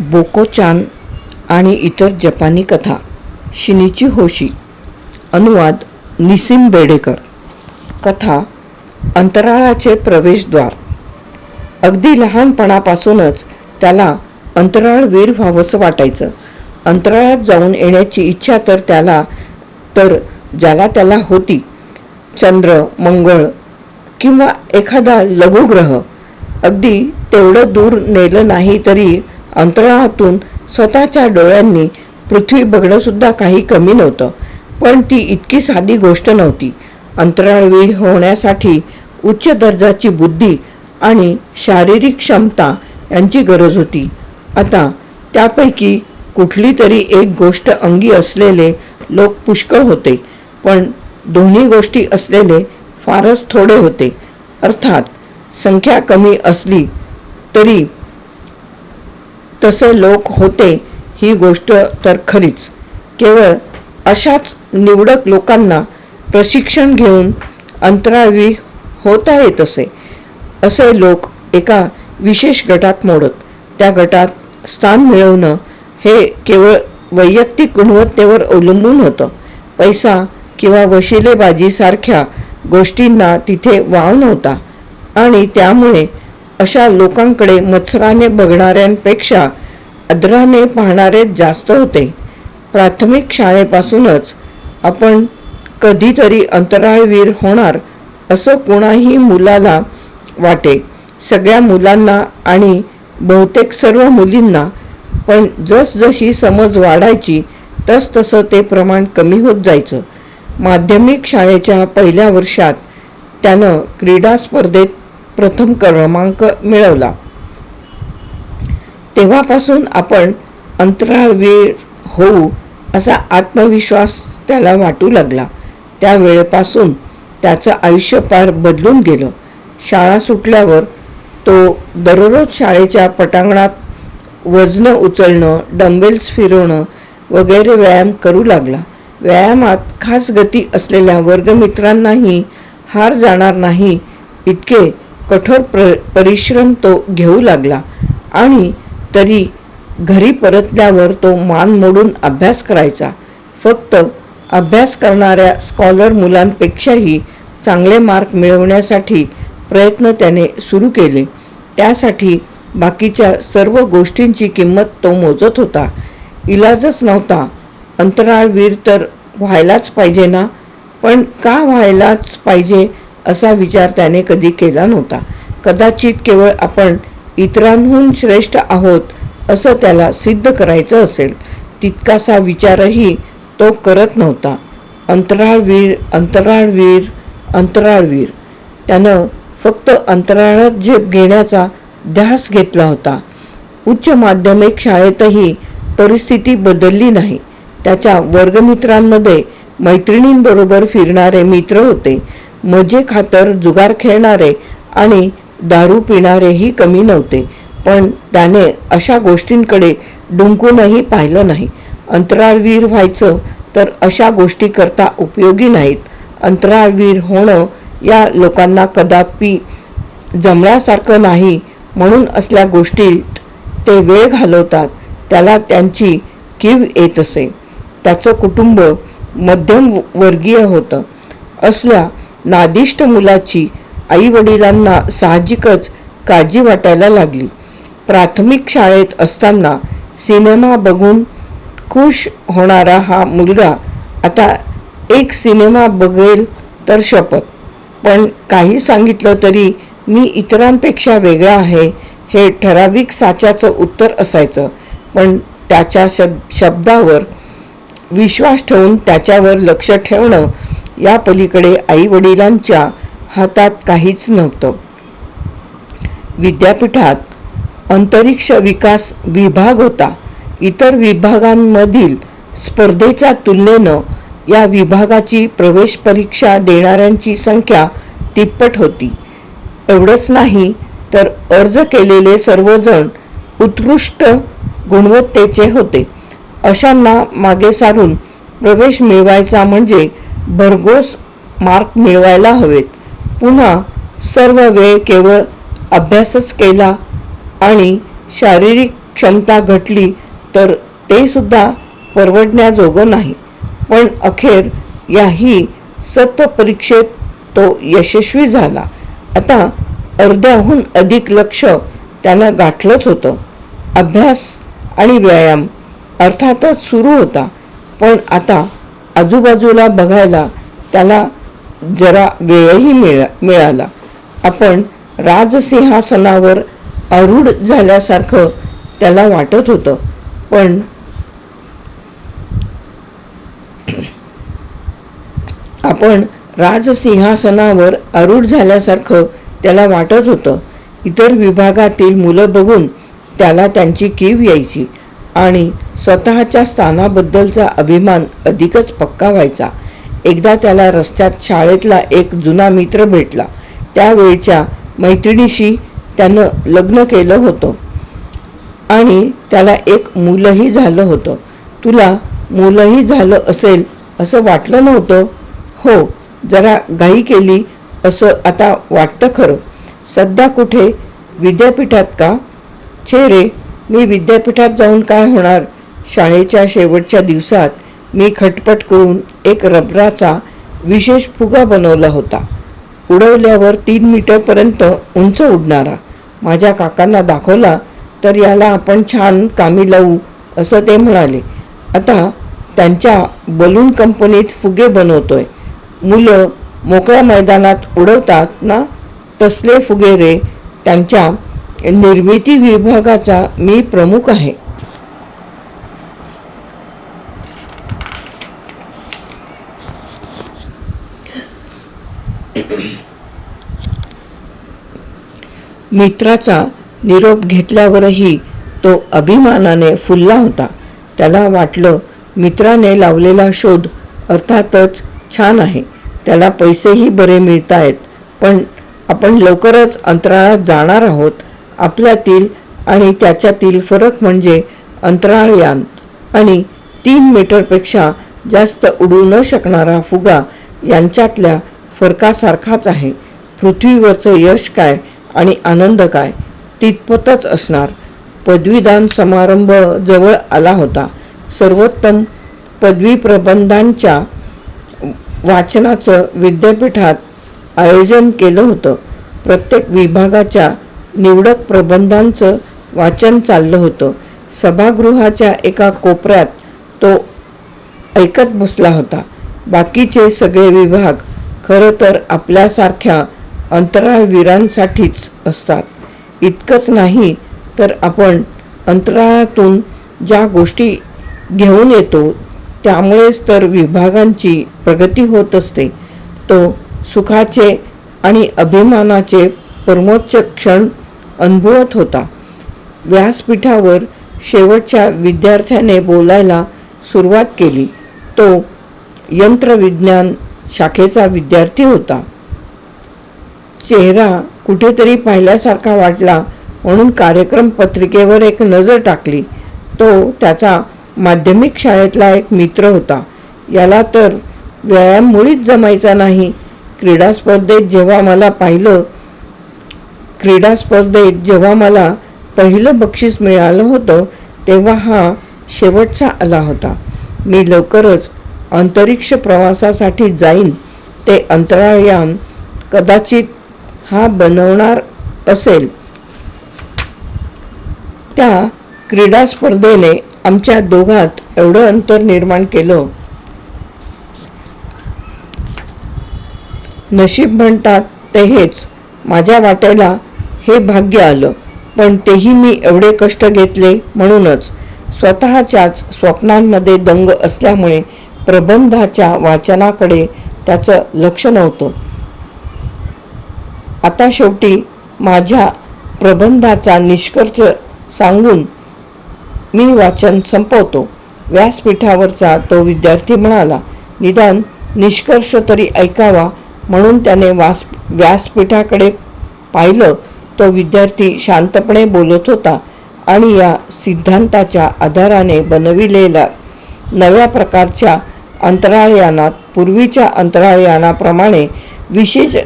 बोकोचान आणि इतर जपानी कथा शिनीची होशी अनुवाद निसिम बेडेकर. कथा अंतराळाचे प्रवेशद्वार. अगदी लहानपणापासूनच त्याला अंतराळवीर व्हावंसं वाटायचं. अंतराळात जाऊन येण्याची इच्छा तर त्याला तर ज्याला त्याला होती चंद्र मंगळ किंवा एखादा लघुग्रह. अगदी तेवढं दूर नेलं नाही तरी अंतराळातून स्वतःच्या डोळ्यांनी पृथ्वी बघणंसुद्धा काही कमी नव्हतं. पण ती इतकी साधी गोष्ट नव्हती. अंतराळवीर होण्यासाठी उच्च दर्जाची बुद्धी आणि शारीरिक क्षमता यांची गरज होती. आता त्यापैकी कुठली तरी एक गोष्ट अंगी असलेले लोक पुष्कळ होते पण दोन्ही गोष्टी असलेले फारच थोडे होते. अर्थात संख्या कमी असली तरी तसे लोक होते ही गोष्ट तर खरीच. केवळ अशाच निवडक लोकांना प्रशिक्षण घेऊन अंतराळवी होता येत असे असे लोक एका विशेष गटात मोडत त्या गटात स्थान मिळवणं हे केवळ वैयक्तिक गुणवत्तेवर अवलंबून होतं. पैसा किंवा वशिलेबाजीसारख्या गोष्टींना तिथे वाव नव्हता आणि त्यामुळे अशा लोकांकडे मत्सराने बघणाऱ्यांपेक्षा अद्राने पाहणारे जास्त होते. प्राथमिक शाळेपासूनच आपण कधीतरी अंतराळवीर होणार असं कोणाही मुलाला वाटे. सगळ्या मुलांना आणि बहुतेक सर्व मुलींना पण जसजशी समज वाढायची तसतसं ते प्रमाण कमी होत जायचं. माध्यमिक शाळेच्या पहिल्या वर्षात त्यानं क्रीडा स्पर्धेत प्रथम क्रमांक मिळवला. तेव्हापासून आपण अंतराळवीर होऊ असा आत्मविश्वास त्याला वाटू लागला. त्या वेळेपासून त्याचं आयुष्य पार बदलून गेलं. शाळा सुटल्यावर तो दररोज शाळेच्या पटांगणात वजनं उचलणं डंबेल्स फिरवणं वगैरे व्यायाम करू लागला. व्यायामात खास गती असलेल्या वर्गमित्रांनाही हार जाणार नाही इतके कठोर प्र परिश्रम तो घेऊ लागला. आणि तरी घरी परतल्यावर तो मान मोडून अभ्यास करायचा. फक्त अभ्यास करणाऱ्या स्कॉलर मुलांपेक्षाही चांगले मार्क मिळवण्यासाठी प्रयत्न त्याने सुरू केले. त्यासाठी बाकीच्या सर्व गोष्टींची किंमत तो मोजत होता. इलाजच नव्हता. अंतराळवीर तर व्हायलाच पाहिजे ना? पण का व्हायलाच पाहिजे असा विचार त्याने कधी केला नव्हता. कदाचित केवळ आपण इतरांहून श्रेष्ठ आहोत असं त्याला सिद्ध करायचं असेल. तितकासा विचारही तो करत नव्हता. अंतराळवीर अंतराळवीर अंतराळवीर. त्यानं फक्त अंतराळात झेप घेण्याचा ध्यास घेतला होता. उच्च माध्यमिक शाळेतही परिस्थिती बदलली नाही. त्याच्या वर्गमित्रांमध्ये मैत्रिणींबरोबर फिरणारे मित्र होते. मजे खातर जुगार खेळणारे आणि दारू पिणारेही कमी नव्हते. पण त्याने अशा गोष्टींकडे डुंकूनही पाहिलं नाही. अंतराळवीर व्हायचं तर अशा गोष्टी करता उपयोगी नाहीत. अंतराळवीर होणं या लोकांना कदापि जमण्यासारखं नाही. म्हणून असल्या गोष्टीत ते वेळ घालवतात त्याला त्यांची कीव येत असे. त्याचं कुटुंब मध्यम वर्गीय होतं. असल्या नादिष्ट मुलाची आईवडिलांना साहजिकच काळजी वाटायला लागली. प्राथमिक शाळेत असताना सिनेमा बघून खुश होणारा हा मुलगा आता एक सिनेमा बघेल तर शपथ. पण काही सांगितलं तरी मी इतरांपेक्षा वेगळा आहे हे ठराविक साच्याचं उत्तर असायचं. पण त्याच्या शब शब्दावर विश्वास ठेवून त्याच्यावर लक्ष ठेवणं या पलीकडे आईवडिलांच्या हातात काहीच नव्हतं. विद्यापीठात अंतरिक्ष विकास विभाग होता. इतर विभागांमधील स्पर्धेच्या तुलनेनं या विभागाची प्रवेश परीक्षा देणाऱ्यांची संख्या तिप्पट होती. एवढंच नाही तर अर्ज केलेले सर्वजण उत्कृष्ट गुणवत्तेचे होते. अशांना मागे सारून प्रवेश मिळवायचा म्हणजे भरघोस मार्क मिळवायला हवेत. पुन्हा सर्व वेळ केवळ अभ्यासच केला आणि शारीरिक क्षमता घटली तर ते सुद्धा परवडण्याजोगं नाही. पण अखेर याही सत्परीक्षेत तो यशस्वी झाला. आता अर्ध्याहून अधिक लक्ष त्यानं गाठलंच होतं. अभ्यास आणि व्यायाम अर्थातच सुरू होता. पण आता आजूबाजूला बघायला त्याला जरा वेळही मिळा मिळाला. आपण राजसिंहासनावर आरूढ झाल्यासारखं त्याला वाटत होतं. पण आपण राजसिंहासनावर आरूढ झाल्यासारखं त्याला वाटत होतं. इतर विभागातील मुलं बघून त्याला त्यांची कीव यायची आणि स्वतःच्या स्थानाबद्दलचा अभिमान अधिकच पक्का व्हायचा. एकदा त्याला रस्त्यात शाळेतला एक जुना मित्र भेटला. त्यावेळच्या मैत्रिणीशी त्यानं लग्न केलं होतं. आणि त्याला एक मुलंही झालं होतं. तुला मुलंही झालं असेल असं वाटलं नव्हतं? हो जरा घाई केली असं आता वाटतं खरं. सध्या कुठे विद्यापीठात का? छे रे मी विद्यापीठात जाऊन काय होणार? शाळेच्या शेवटच्या दिवसात मी खटपट करून एक रबराचा विशेष फुगा बनवला होता. उडवल्यावर तीन मीटरपर्यंत उंच उडणारा. माझ्या काकांना दाखवला तर याला आपण छान कामी लावू असं ते म्हणाले. आता त्यांच्या बलून कंपनीत फुगे बनवतोय. मुलं मोकळ्या मैदानात उडवतात ना तसले फुगे रे. त्यांच्या निर्मिती विभागाचा मी प्रमुख आहे. मित्राचा निरोप घेतल्यावरही तो अभिमानाने फुलला होता. त्याला वाटलं मित्राने लावलेला शोध अर्थातच छान आहे. त्याला पैसेही बरे मिळत आहेत पण आपण लवकरच अंतराळात जाणार आहोत. आपल्यातील आणि त्याच्यातील फरक म्हणजे अंतराळयान आणि तीन मीटरपेक्षा जास्त उडू न शकणारा फुगा यांच्यातल्या फरकासारखाच आहे. पृथ्वीवरचं यश काय आणि आनंद काय? तितपतच असणार. पदवीदान समारंभ जवळ आला होता. सर्वोत्तम पदवी प्रबंधांच्या वाचनाचं विद्यापीठात आयोजन केलं होतं. प्रत्येक विभागाच्या निवडक प्रबंधांचं वाचन चाललं होतं. सभागृहाच्या एका कोपऱ्यात तो ऐकत बसला होता. बाकीचे सगळे विभाग खरं तर आपल्यासारख्या अंतराळवीरांसाठीच असतात. इतकंच नाही तर आपण अंतराळातून ज्या गोष्टी घेऊन येतो त्यामुळेच तर विभागांची प्रगती होत असते. तो सुखाचे आणि अभिमानाचे परमोच्च क्षण अनुभवत होता. व्यासपीठावर शेवटच्या विद्यार्थ्याने बोलायला सुरुवात केली. तो यंत्रविज्ञान शाखेचा विद्यार्थी होता. चेहरा कुठेतरी पाहिल्यासारखा वाटला म्हणून कार्यक्रम पत्रिकेवर एक नजर टाकली. तो त्याचा माध्यमिक शाळेतला एक मित्र होता. याला तर व्यायाम मुळीच जमायचा नाही. क्रीडा स्पर्धेत जेव्हा मला पाहिलं क्रीडा स्पर्धेत जेव्हा मला पहिलं बक्षीस मिळालं होतं तेव्हा हा शेवटचा आला होता. मी लवकरच अंतरिक्ष प्रवासासाठी जाईन. ते अंतराळयान कदाचित हा बनवणार असेल. त्या क्रीडा स्पर्धेने आमच्या दोघात एवढं अंतर निर्माण केलं. नशीब म्हणतात ते हेच. माझ्या वाट्याला हे भाग्य आलं पण तेही मी एवढे कष्ट घेतले म्हणूनच. स्वतःच्याच स्वप्नांमध्ये दंग असल्यामुळे प्रबंधाच्या वाचनाकडे त्याचं लक्ष नव्हतं. आता शेवटी माझ्या प्रबंधाचा निष्कर्ष सांगून मी वाचन संपवतो. व्यासपीठावरचा तो विद्यार्थी म्हणाला निदान निष्कर्ष तरी ऐकावा. म्हणून त्याने वास व्यासपीठाकडे पाहिलं. तो विद्यार्थी शांतपणे बोलत होता आणि या सिद्धांताच्या आधाराने बनविलेल्या नव्या प्रकारच्या अंतराळयानात पूर्वीच्या अंतराळयानाप्रमाणे विशेष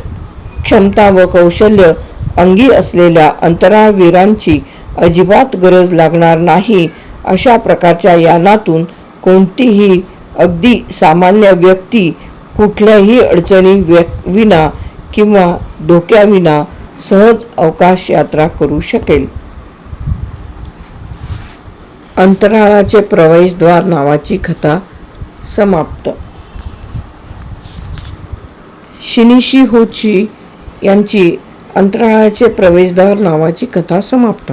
क्षमता व कौशल्य अंगी असलेल्या अंतराळवीरांची अजिबात गरज लागणार नाही अशा प्रकारच्या यानातून कोणतीही अगदी सामान्य व्यक्ती कुठल्याही अडचणी व्य विना किंवा धोक्याविना सहज अवकाश यात्रा करू शकेल. अंतराळाचे प्रवेशद्वार नावाची कथा समाप्त. शिनिशी होची यांची अंतराळाचे प्रवेशद्वार नावाची कथा समाप्त.